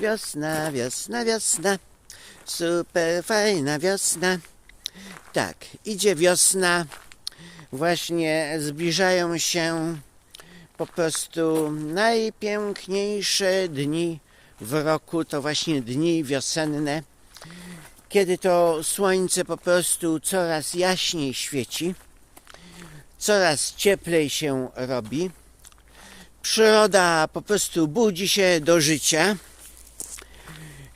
Wiosna, wiosna, wiosna. Super fajna wiosna. Tak, idzie wiosna. Właśnie zbliżają się po prostu najpiękniejsze dni w roku. To właśnie dni wiosenne. Kiedy to słońce po prostu coraz jaśniej świeci. Coraz cieplej się robi. Przyroda po prostu budzi się do życia.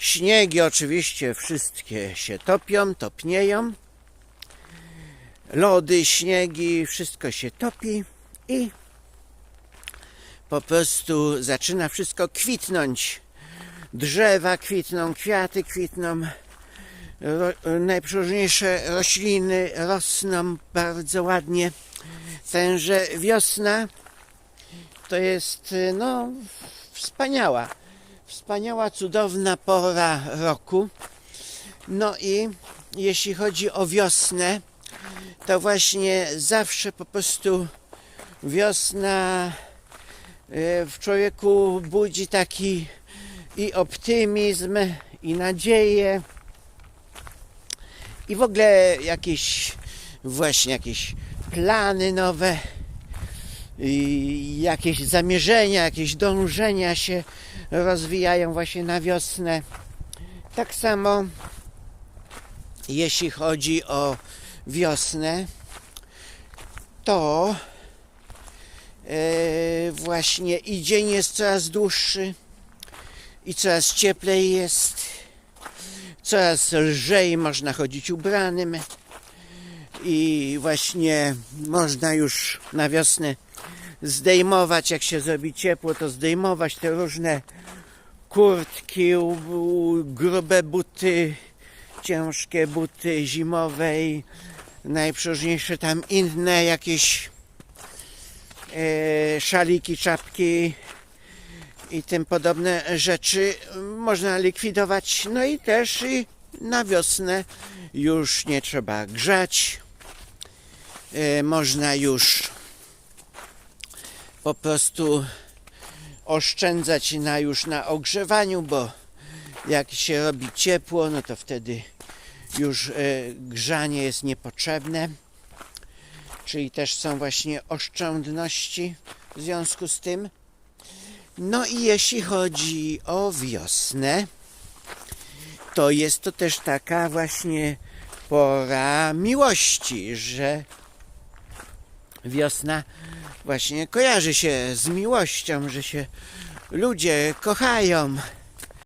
Śniegi oczywiście wszystkie się topią, topnieją. Lody, śniegi, wszystko się topi i po prostu zaczyna wszystko kwitnąć. Drzewa kwitną, kwiaty kwitną, ro, najprzeróżniejsze rośliny rosną bardzo ładnie. Tenże wiosna to jest no wspaniała, wspaniała, cudowna pora roku. No i jeśli chodzi o wiosnę, to właśnie zawsze po prostu wiosna y, w człowieku budzi taki i optymizm, i nadzieję, i w ogóle jakieś właśnie jakieś plany nowe, jakieś zamierzenia, jakieś dążenia się rozwijają właśnie na wiosnę. Tak samo jeśli chodzi o wiosnę, to e, właśnie i dzień jest coraz dłuższy i coraz cieplej jest, coraz lżej można chodzić ubranym i właśnie można już na wiosnę zdejmować, jak się zrobi ciepło, to zdejmować te różne kurtki, grube buty, ciężkie buty zimowe i najprzeróżniejsze tam inne jakieś e, szaliki, czapki i tym podobne rzeczy można likwidować. No i też i na wiosnę już nie trzeba grzać. E, można już po prostu oszczędzać na już na ogrzewaniu, bo jak się robi ciepło, no to wtedy już e, grzanie jest niepotrzebne. Czyli też są właśnie oszczędności w związku z tym. No i jeśli chodzi o wiosnę, to jest to też taka właśnie pora miłości, że wiosna właśnie kojarzy się z miłością, że się ludzie kochają.